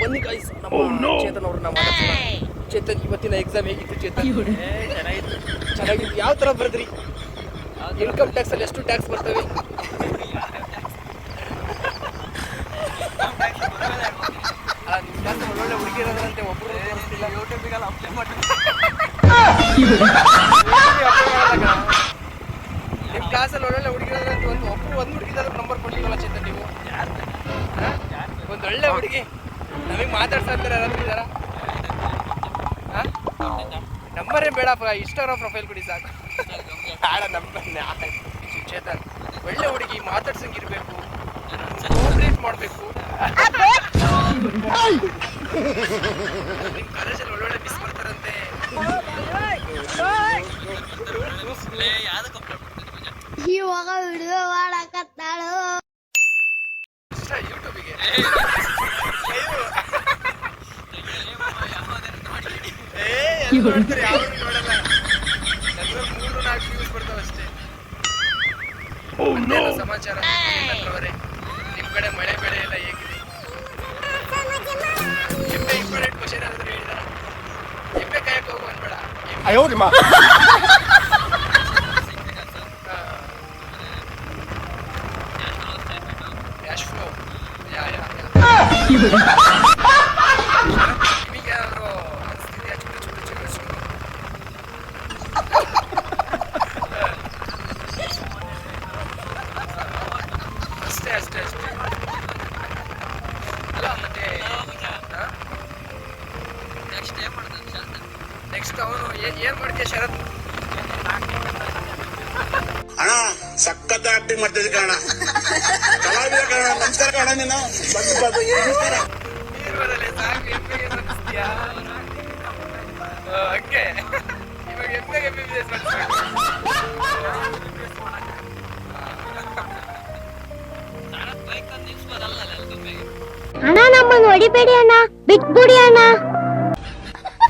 ಬನ್ನಿ ಗೈಸ್ ನಮ್ಮ ಚೇತನ್ ಅವ್ರನ್ನ ಚೇತನ್ ಇವತ್ತಿನ ಎಕ್ಸಾಮ್ ಹೇಗಿತ್ತು ಚೇತನ್? ಚೆನ್ನಾಗಿತ್ತು. ಚೆನ್ನಾಗಿತ್ತು. ಯಾವ ತರ ಬರೆದ್ರಿ? ಇನ್ಕಮ್ ಟ್ಯಾಕ್ಸ್ ಅಲ್ಲಿ ಎಷ್ಟು ಟ್ಯಾಕ್ಸ್ ಬರ್ತವೆ? ಒಳ್ಳೊಳ್ಳೆ ಹುಡುಗಿರೋದ್ರಂತೆ ತೋರಿಸ್ತಿಲ್ಲ ಯೂಟ್ಯೂಬಿಗೆಲ್ಲ ಅಪ್ಲೈ ಮಾಡಿ ನಿಮ್ಮ ಕ್ಲಾಸಲ್ಲಿ ಒಳ್ಳೊಳ್ಳೆ ಹುಡುಗಿರೋದ್ರಂತೆ ಒಂದು ಒಬ್ಬರು ಒಂದು ಹುಡುಗಿದಾದ್ರು ನಂಬರ್ ಕೊಟ್ಟಿಲ್ಲ ಚೇತನ್ ನೀವು? ಒಂದ್ ಒಳ್ಳೆ ಹುಡುಗಿ. ನಮಗೆ ಮಾತಾಡ್ಸೋ ಅಂತಾರೆ ಯಾರಾದ್ರೂ ನಂಬರ್ ಏನು ಬೇಡಪ್ಪ ಇನ್ಸ್ಟಾಗ್ರಾಮ್ ಪ್ರೊಫೈಲ್ ಕೊಡಿ ಸಾಕು. ಬೇಡ ನಂಬರ್ ಚೇತನ್ ಒಳ್ಳೆ ಹುಡುಗಿ ಮಾತಾಡ್ಸಂಗಿರ್ಬೇಕು ಮಾಡಬೇಕು. ನಿಮ್ಮ ಕಾಲೇಜಲ್ಲಿ ಸಮಾಚಾರ? ಅವರೇ ನಿಮ್ ಕಡೆ ಮಳೆ ಬೆಳೆ ಎಲ್ಲ ಹೇಗಿದೆ? ಎಮ್ಮೆ ಇಂಪಾರ್ಟೆಂಟ್ ಕ್ವಶನ್ ಆದ್ರೆ ಹೇಳಿದಾರ? ಎಮ್ಮೆ ಕಾಯಕ್ಕೆ ಹೋಗು ಅನ್ಬೇಡ. Cash flow. ಯಾ ಯಾ ಅಣ್ಣ ಸಖತ್ ಆಕ್ಟಿಂಗ್ ಮಾಡ್ತಿದ್ದೆ ಕಣ ಕಲಾವಿದ ಕಣ ನಮಸ್ಕಾರ ಕಣ ನೀನು. ಬಂದು ಬಂದು ನಮಸ್ಕಾರ. ಅಣ್ಣ ನಮ್ಮನ್ನು ಹೊಡಿಬೇಡಿ ಅಣ್ಣ. ಬಿಟ್ಬಿಡಿ ಅಣ್ಣ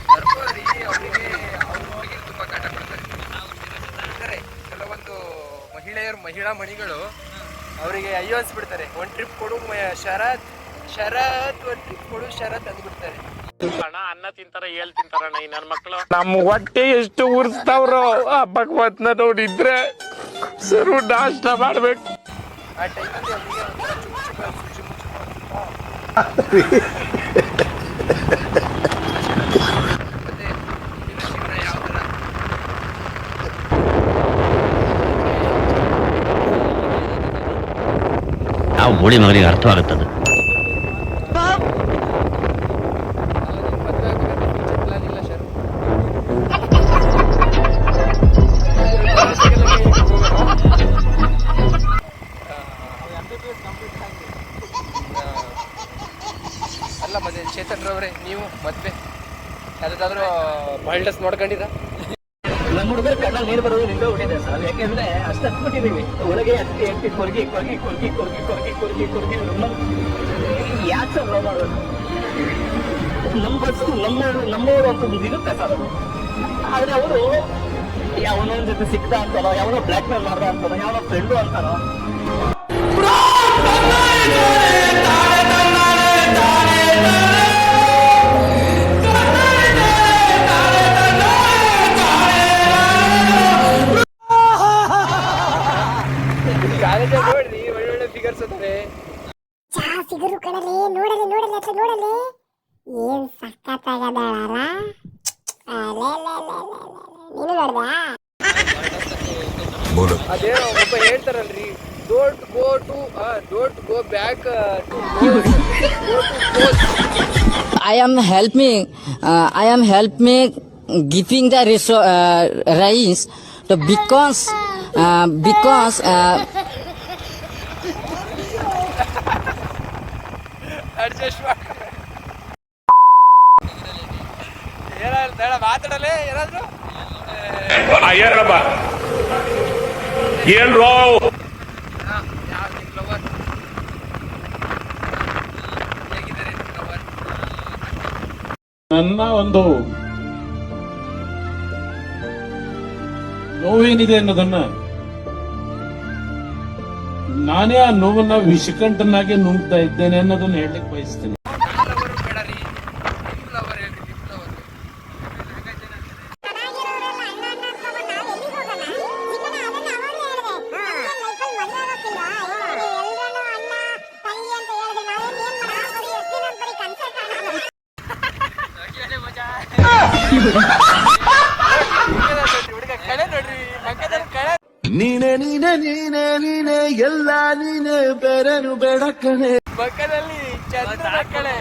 ಬರ್ಬೋದ್ರಿ ಅವರಿಗೆ ಅವ್ರ ಹುಡುಗಿ ತುಂಬಾ ಕಾಟ ಕೊಡ್ತಾರೆ ಇದ್ದಾರೆ ಕೆಲವೊಂದು ಮಹಿಳೆಯರು ಮಹಿಳಾ ಮಣಿಗಳು ಅವರಿಗೆ ಅಯ್ಯೋ ಅನ್ಸ್ಬಿಡ್ತಾರೆ ಒಂದ್ ಟ್ರಿಪ್ ಕೊಡು ಮ- ಶರತ್ ಶರತ್ ಒಂದ್ ಟ್ರಿಪ್ ಕೊಡು ಶರತ್ ಅಂದ್ಬಿಡ್ತಾರೆ. ಅಣ್ಣ ಅನ್ನ ತಿಂತಾರ ಏಳ್ ತಿಂತಾರಣ್ಣ ಈ ನನ್ನ ಮಕ್ಕಳು ನಮ್ ಹೊಟ್ಟೆ ಎಷ್ಟು ಉರ್ಸ್ತಾವ್ರೋ ಆ ಭಗವತ್ನ ನೋಡಿದ್ರೆ ಸರು ನಾಷ್ಟ ಮಾಡ್ಬೇಕು. ಆ ಟೈಮಲ್ಲಿ ಅವರಿಗೆ ಯಾವ ಬೋಳಿ ಮಗನಿಗೆ ಅರ್ಥವಾಗುತ್ತದೆ? ಅಲ್ಲ ಚೇತನ್ ರವರೇ ನೀವು ಮದ್ವೆ ಯಾವುದಾದ್ರೂ ಬಾಯ್ಲ್ಡಸ್ ನೋಡ್ಕೊಂಡಿರ ಹುಡುಗರ ಕಣ್ಣಲ್ಲಿ ನೀರು ಬರೋದು ನಿಂತು ಬಿಟ್ಟಿದೆ ಸರ್. ಯಾಕೆಂದ್ರೆ ಅಷ್ಟು ಹತ್ಬಿಟ್ಟಿದೀವಿ ಒಳಗೆ ಹತ್ತಿ ಹತ್ತಿ ಕೊರ್ಗಿ ಕೊರ್ಗಿ ಕೊರ್ಗಿ ಕೊರ್ಗಿ ಕೊರ್ಗಿ ಕೊರ್ಗಿ ಕೊರ್ಗಿ ಯಾಕೆ ಸರ್ ಲವ್ ಮಾಡೋದು? ನಮ್ಮ ನಮ್ಮವರು ಅಂತ ಒಂದು ಇರುತ್ತೆ ಸರ್ ಆದ್ರೆ ಅವರು ಯಾವನೋ ಜೊತೆ ಸಿಕ್ತ ಅಂತಾರೋ ಯಾವನೋ ಬ್ಲ್ಯಾಕ್ ಮೇಲ್ ಮಾಡ್ದ ಅಂತಾರೋ ಯಾವನೋ ಫ್ರೆಂಡು ಅಂತಾರೋ ಚಾ ಸಿಗರು ಕಣಲೆ ನೋಡಲೆ ನೋಡಲೆ ಹತ್ರ ನೋಡಲೆ. ಏನ್ ಸಖತ್ತಾಗದಾಳಲ್ಲ ನೀನು ನೋಡ್ದಾ ಅದೇ ಒಬ್ಬ ಹೇಳ್ತಾರಲ್ರಿ don't go to don't go back to go to I am helping. Uh, I am rice giving because reso- adjust ಮಾಡ ಏನಾದ್ರು ಮಾತಾಡಲೇ ಏನಾದ್ರು ಏನಪ್ಪ ಏನ್ರೋ ನನ್ನ ಒಂದು ನೋವೇನಿದೆ ಅನ್ನೋದನ್ನ ನಾನೇ ಆ ನೋವನ್ನ ವಿಷಕಂಠನಾಗೆ ನುಂಗ್ತಾ ಇದ್ದೇನೆ ಅನ್ನೋದನ್ನ ಹೇಳಲಿಕ್ಕೆ ಬಯಸ್ತೇನೆ. ನೀನೆ ನೀನೆ ನೀನೆ ನೀನೆ ಎಲ್ಲ ನೀನೆ ಬೇರೆನು ಬೇಡ ಕಣೆ ಮಕ್ಕದಲ್ಲಿ ಚಂದ್ರನ ಕಳೆ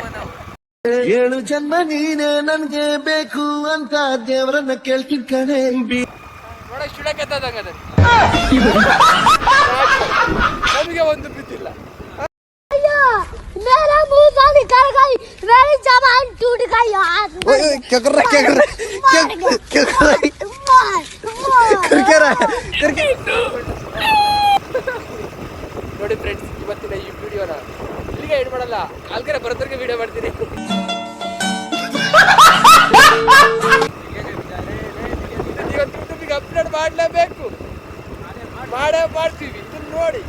ಏಳು ಜನ್ಮ ನೀನೆ ನನ್ಗೆ ಬೇಕು ಅಂತ ದೇವರನ್ನ ಕೇಳ್ತೀನಿ ಕಣೆ ನೋಡಕ್ ಶುಡಕತ್ತದಂಗ ನಮಗೆ ಒಂದು ಬಿದ್ದಿಲ್ಲ मेरा मुंह से निकल गई मेरी जबान टूट गई यार क्या कर रहा क्या कर रहा क्या क्या कर रहा Ah. ನೋಡಿ ಫ್ರೆಂಡ್ಸ್ ಇವತ್ತಿನ ಈ ವಿಡಿಯೋನ ಇಲ್ಲಿಗೆ ಏನ್ ಮಾಡಲ್ಲ. ಅಲ್ಕರೆ ಬರೋದ್ರಿಗೆ ವಿಡಿಯೋ ಮಾಡ್ತೀನಿ. ಇವತ್ತು ಯೂಟ್ಯೂಬಿಗೆ ಅಪ್ಲೋಡ್ ಮಾಡಲೇಬೇಕು. ಮಾಡೇ ಮಾಡ್ತೀವಿ. ಇದನ್ನ ನೋಡಿ.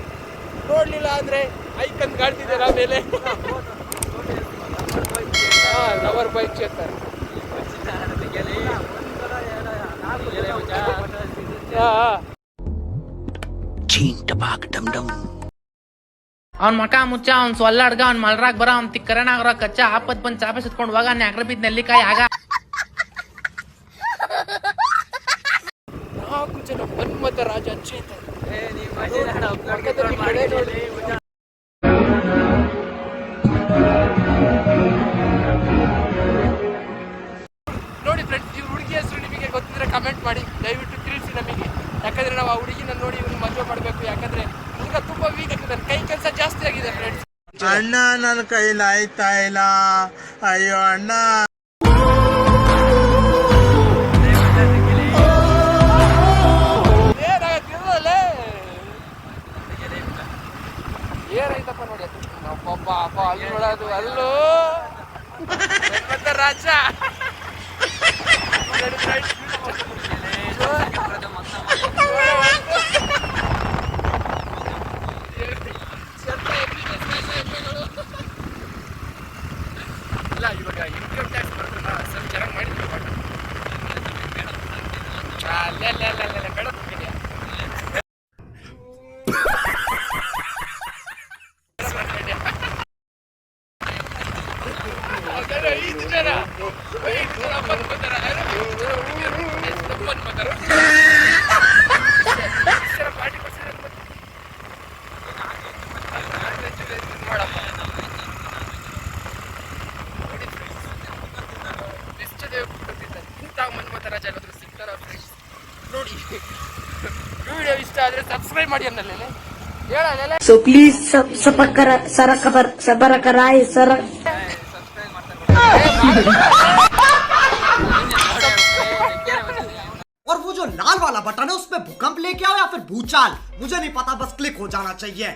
ನೋಡ್ಲಿಲ್ಲ ಅಂದ್ರೆ ಐಕನ್ ಕಾಣ್ತಿದ್ದೀರ ಮೇಲೆ. ಲವರ್ ಬೈಕ್ ಚೇತರ್ ಅವ್ನ ಮಠ ಮುಚ್ಚ ಅವ್ನ್ ಸೊಲ್ಲಾಡ್ಗ ಅವ್ನ ಮಲ್ರಾಗ್ ಬರ ಅವ್ನ್ ತಿಕ್ಕರನಾಗ್ರ ಕಚ್ಚ ಆಪತ್ ಬಂದ್ ಚಾಪ ಸುತ್ಕೊಂಡು ಹೋಗ ನ್ಯಾಕ್ರ ಬಿದ್ದ ನೆಲ್ಲಿಕಾಯಿ ಆಗ. ನಾಲ್ಕು ಜನ ನೀ ರಾಜ ಚೇತನ್. ನೋಡಿ ಇವ್ನು ಮದುವೆ ಮಾಡಬೇಕು ಯಾಕಂದ್ರೆ ಹುಡುಗ ತುಂಬಾ ವೀಕ್ ಆಗ್ತದೆ ಕೈ ಕೆಲಸ ಜಾಸ್ತಿ ಆಗಿದೆ ಫ್ರೆಂಡ್ಸ್ ಅಣ್ಣ ನನ್ನ ಕೈಲಾಯ್ತಾ ಇಲ್ಲ. ಅಯ್ಯೋ ಅಣ್ಣ. ಏನಾಯ್ತಪ್ಪ ನೋಡಿ. ಅಪ್ಪ ಅಪ್ಪ ಅಲ್ಲಿ ರಾಜ. ಆದ್ರೆ ಸಬ್ಸ್ಕ್ರೈಬ್ ಮಾಡಿ ಅನ್ನಲ್ಲ ಹೇಳಲ್ಲ So please sub sabakara sarakar sabarakarai sarak और वो जो लाल वाला बटन है उसमें भूकंप लेके आओ या फिर भूचाल मुझे नहीं पता बस क्लिक हो जाना चाहिए